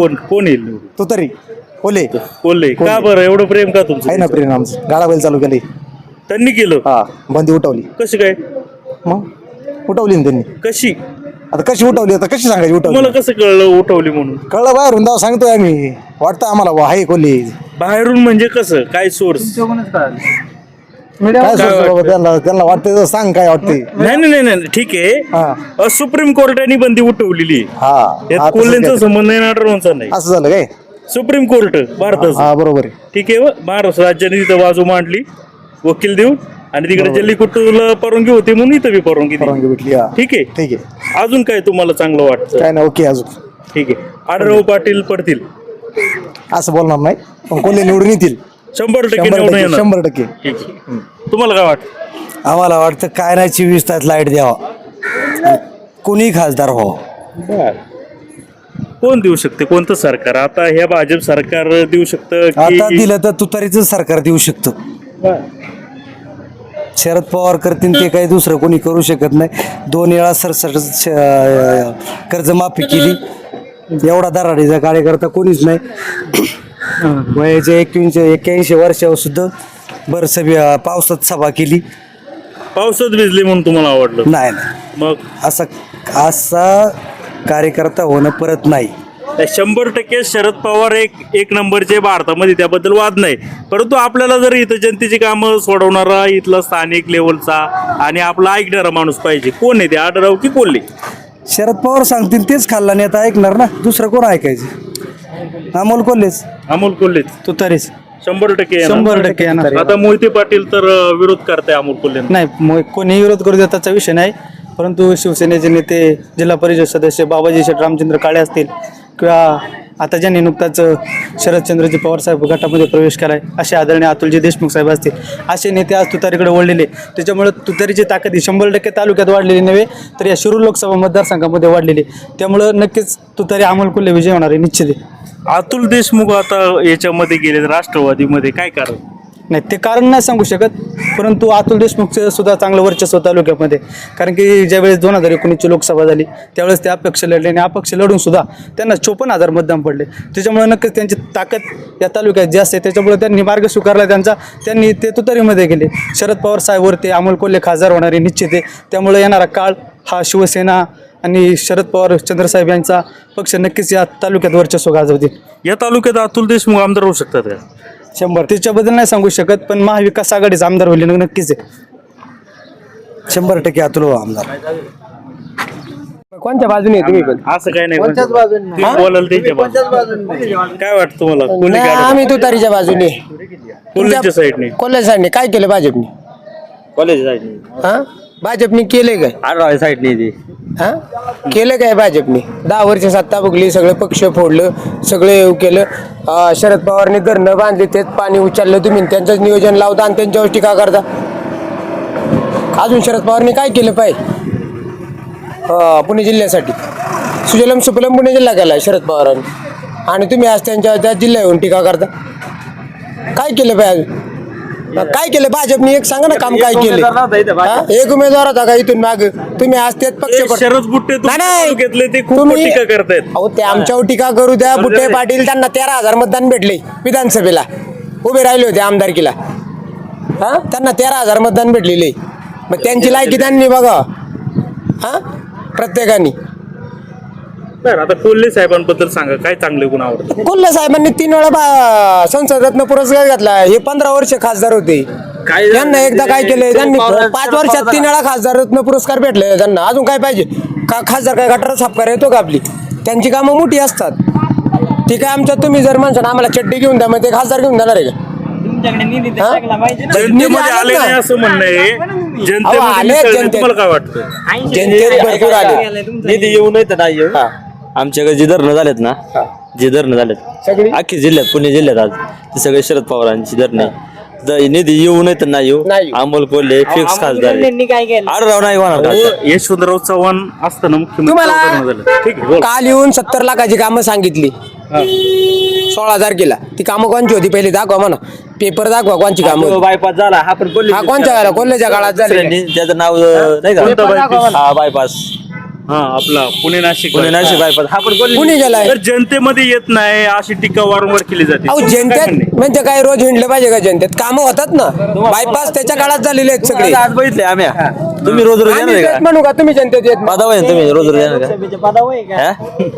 कोण कोण येईल निवडून? तो तरी. ओले कोल्हे. का बरं? एवढं प्रेम का तुमचं आहे ना प्रेम आमचं. गाडा बैल चालू केली त्यांनी केलं? हा बंदी उठवली. कशी काय? मग? उठवली ना त्यांनी. कशी? आता कशी उठवली? आता कशी सांगायची उठवली? तुम्हाला कसं कळलं उठवली म्हणून? कळलं बाहेरून दाव सांगतोय आम्ही. वाटतं आम्हाला वा कोल्हे. बाहेरून म्हणजे कसं? काय सोर्स काय सोचतो बाबा त्यांना त्यांना वाटतं तर सांग काय वाटतंय. नाही नाही नाही, नाही ठीक आहे. हा. सुप्रीम कोर्टाने बंदी उठवलेली. हा. यात काय. संबंध नाही नाटरांचा नाही. असं झालं काय? सुप्रीम कोर्ट भारताचं. हा बरोबर आहे. ठीक आहे व महाराष्ट्र राज्याने तिथं बाजू मांडली. वकील देऊन. आणि तिकडे जल्लीकुट्टूला परवानगी होती म्हणून इथं बी परवानगी दिली. परवानगी भेटली हा. ठीक आहे. ठीक आहे. अजून काय तुम्हाला चांगलं वाटतं? काय नाही ओके अजून. ठीक आहे. आढळराव पाटील पडतील. असं बोलणार नाही. पण कोल्हे निवडून येतील. शंभर टक्के शंभर निवडून टक्के येणार. शंभर टक्के. ठीक आहे. तुम्हाला काय वाटतं? आम्हाला वाटतं काय नाही चोवीस तास लाइट द्यावा. कोणी खासदार व्हावं कोण देऊ शकते? कोणतं सरकार? आता ह्या भाजप सरकार देऊ शकतं आता की दिलं तर तुतारीचं सरकार देऊ शकतं. शरद पवार करतील ते काही दुसरं कोणी करू शकत नाही. दोन वेळा सरसर श- कर्जमाफी केली. एवढा दराडीचा कार्यकर्ता कोणीच नाही. वयाच्या एक्क्याऐंशी एक्क्याऐंशी वर्षावर सुद्धा बरं सभे पावसात सभा केली. पावसात भिजली म्हणून तुम्हाला आवडलं? नाही नाही. मग? असा असा कार्यकर्ता होणं परत नाही. शंभर टक्के शरद पवार एक एक नंबरचे भारतामध्ये त्याबद्दल वाद नाही. परंतु आपल्याला जर इथं जनतेची कामं सोडवणारा इथला स्थानिक लेवलचा आणि आपला ऐकणारा माणूस पाहिजे कोण आहे ते? आडराव की कोल्हे? शरद पवार सांगतील तेच खाल्ला नाही आता ऐकणार ना. दुसरं कोण ऐकायचं? अमोल कोल्हेच. अमोल कोल्हे तू तरीच शंभर टक्के येणार. शंभर टक्के येणार. आता मोहिते पाटील तर अं, विरोध करताय अमोल कोल्हे नाही मग कोणीही विरोध करू देत त्याचा विषय नाही. परंतु शिवसेनेचे नेते जिल्हा परिषद सदस्य बाबाजी शेठ रामचंद्र काळे असतील किंवा आता ज्यांनी नुकताच शरदचंद्रजी पवार साहेब गटामध्ये प्रवेश केलाय असे आदरणीय अतुलजी देशमुख साहेब असतील. असे नेते आज तुतारीकडे वळलेले. त्याच्यामुळे तुतारीची ताकद ही शंभर टक्के तालुक्यात वाढलेली नव्हे तर या शिरूर लोकसभा मतदारसंघामध्ये वाढलेली. त्यामुळं नक्कीच तुतारी अमोल कोल्हे विजय होणार आहे निश्चित आहे. अतुल देशमुख आता याच्यामध्ये गेले राष्ट्रवादीमध्ये. काय कारण? नाही ते कारण नाही सांगू शकत परंतु अतुल देशमुखचं सुद्धा चांगलं वर्चस्व तालुक्यामध्ये. कारण की ज्यावेळेस दोन हजार एकोणीसची लोकसभा झाली त्यावेळेस ते अपक्ष लढले आणि अपक्ष लढून सुद्धा त्यांना चोपन्न हजार मतदान पडले. त्याच्यामुळे नक्कीच त्यांची ताकद या तालुक्यात जास्त आहे. त्याच्यामुळे त्यांनी मार्ग स्वीकारला त्यांचा त्यांनी ते तुतारीमध्ये गेले. शरद पवार साहेबवरती अमोल कोल्हे खासदार होणारे निश्चित आहे. त्यामुळे येणारा काळ हा शिवसेना आणि शरद पवार चंद्रसाहेब यांचा पक्ष नक्कीच या तालुक्यात वर्चस्व गाजवतील. या तालुक्यात अतुल देशमुख आमदार होऊ शकतात का? शंभर. त्याच्याबद्दल नाही सांगू शकत पण महाविकास आघाडीचा आमदार होईल नक्कीच आहे. शंभर टक्के अतुल आमदार. कोणत्या बाजूने तुम्ही पण? असं काय नाही बोलाल त्याच्या बाजूने. काय वाटतं तुम्हाला? कोणी नाही आम्ही तुतारीच्या बाजूने. कोल्हेच्या साईडने? कोल्हे साहेबने काय केलं भाजपने? कॉलेज साईड हा? भाजपने केले काय? आडराळे साईड नाही ती. हा? केलं काय भाजपने? दहा वर्ष सत्ता बघली सगळे पक्ष फोडलं सगळे हे केलं. अं, शरद पवारने धरणं बांधले तेच पाणी उचललं तुम्ही. त्यांचंच नियोजन लावता आणि त्यांच्यावर टीका करता. अजून शरद पवारने काय केलं पाहिजे अं, पुणे जिल्ह्यासाठी. सुजलम सुफलम पुणे जिल्हा केला शरद पवारांनी. आणि तुम्ही आज त्यांच्या त्या जिल्हा येऊन टीका करता. काय केलं पाहिजे अजून? काय केलं? भाजपने एक सांगा ना काम काय केलं. हा? एक उमेदवार होता का इथून माग? तुम्ही आज तेच पक्ष पड- शरद बुट्टे तुमच्या नाही, नाही. तालुक्यातले ते खूप तुम्ही- टीका करतायत. अहो ते आमच्यावर टीका करू द्या. बुट्टे पाटील त्यांना तेरा हजार मतदान भेटले विधानसभेला. उभे राहिले होते आमदारकीला. हा? त्यांना तेरा हजार मतदान भेटलेले. मग त्यांची लायकी त्यांनी बघा हा? प्रत्येकाने. बरं आता कोल्हे साहेबांबद्दल सांगा काय चांगले गुण आवडतात? कोल्हे साहेबांनी तीन वेळा बा- संसद रत्न पुरस्कार घेतला. हे पंधरा वर्ष खासदार होते. काय त्यांना एकदा काय केलंय त्यांनी पाच वर्षात तीन वेळा खासदार रत्न पुरस्कार भेटले. त्यांना अजून काय पाहिजे? का खासदार काय गटार साफ करा येतो का आपली? त्यांची कामं मोठी असतात. ठीक आहे आमच्या तुम्ही जर म्हणसान आम्हाला चड्डी घेऊन द्या मग ते खासदार घेऊन देणार आहे का? हा? निधी जनतेमध्ये आला ना. नाही असं म्हणणं आहे. जनतेमध्ये आले मिसळले. जनतेत. तुम्हाला काय वाटतं? जनतेत भरपूर आले. निधी येऊ नाही तर नाही येऊ आमच्याकडे जे धरणं झालेत ना जे धरणं झालेत सगळी? अख्खी जिल्ह्यात पुणे जिल्ह्यात आज ते सगळे शरद पवारांची धरणं आहे. ज- निधी येऊ नाही तर नाही येऊ. नाही येऊ. अमोल कोल्हे फिक्स खासदार आडराव नाही होणार खासदार. यशवंतराव चव्हाण असताना मुख्यमंत्री तुम्हाला- उदाहरण झालं. ठीक आहे बोला. काल येऊन सत्तर लाखाची कामं सांगितली. सोळा तारखेला. ती कामं कोणची होती? पहिली दाखवा म्हणा. पेपर दाखवा कोणची कामं तो होती. बायपास झाला. हा पण कोल्हे हा कोणच्या काळाला कोल्ह्याच्या काळात झाली त्याचं नाव अं, नाही का? हा बायपास हा आपला पुणे नाशिक पुणे नाशिक बायपास. हा पण कोल्हे कुणी गेलाय. तर जनतेमध्ये येत नाही अशी टीका वारंवार केली जाते. अहो म्हणणं? जनतेत म्हणजे काय रोज हिंडलं पाहिजे का जनतेत? कामं होतात ना. बायपास त्याच्या काळात झालेले आहेत सगळे. आज बघितले आम्ही. तुम्ही रोज रोज आम्ही येणार तेच का? म्हणू का तुम्ही जनतेत येत आहे ना तुम्ही रोज रोज येणार का? हा?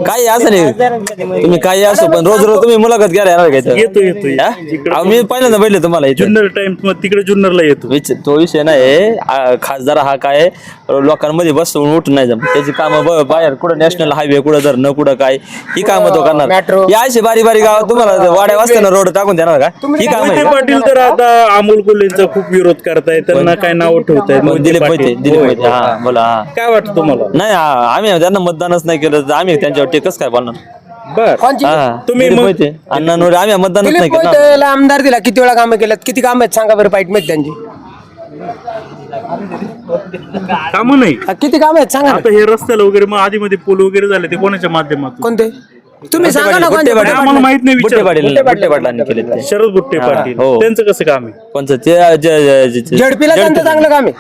काही असं नाही. तुम्ही काही असो पण रोज रोज तुम्ही मुलाखत घ्यायला येणार का इथं? येतो येतो हा? अहो, मी पहिल्यांदा बघितले तुम्हाला इथं. जुन्नर टाइम्समध्ये तिकडे जुन्नरला येतो. विच- तो विषय नाही आ, खासदार हा काय लोकांमध्ये बसून उठून नाही जमत. त्याची कामं ब- बाहेर कुठं नॅशनल हायवे कुठं धरणं कुठं काय ही कामं तो करणार. Metro. या अशी बारी बारी गावात तुम्हाला वाड्या वाजताना रोड टाकून देणार का? ही कामं मोहिते आहे? पाटील तर आता अमोल कोल्हेंचा खूप विरोध करताय. त्यांना काय नाव ठेवतायत? मग दिलीप मोहिते दिलीप मोहिते. हा बोला हा. काय वाटतं तुम्हाला? नाही आम्ही त्यांना मतदानच नाही केलं. आम्ही त्यांच्यावर टेकच काय बोलणार? बर. कोणची? हा तुम्ही मग- मोहिते अण्णांवर आम्ही मतदानच नाही दिलीप केलं. मोहितेला आमदार दिला किती वेळा कामं केल्यात? किती कामं आहेत? सांगा बरं पाईटमध्ये त्यांची. काम नाही. हा, किती कामं आहेत? सांगा ना. आता हे रस्त्याला वगैरे मग आधी मध्ये पूल वगैरे झाले ते कोणाच्या माध्यमातून? कोणते? तुम्ही सांगा ना कोणते? पाटील. आम्हाला माहीत नाही बुट्टे विचार. पाटील बुट्टे पाटलांनी केले ते. शरद बुट्टे हा, पाटील. हो. त्यांचं कसं काम आहे? कोणचं? ते ज- ज- ज- ज- झडपीला त्यांचं चांगलं काम आहे.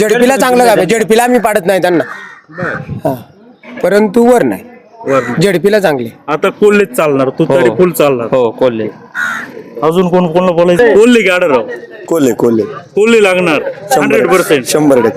झडपीला चांगलं काम आहे झडपीला आम्ही पाडत नाही त्यांना. हा. परंतु वर नाही. वरनं. झडपीला चांगले. आता कोल्हेच चालणार. तू तरी हो. फुल चालणार. हो कोल्हे. अजून कोण कोणाला बोलायचं? कोल्हे गाडर कोल्हे कोल्हे. कोल्हे लागणार. हंड्रेड पर्सेंट शंभर टक्के.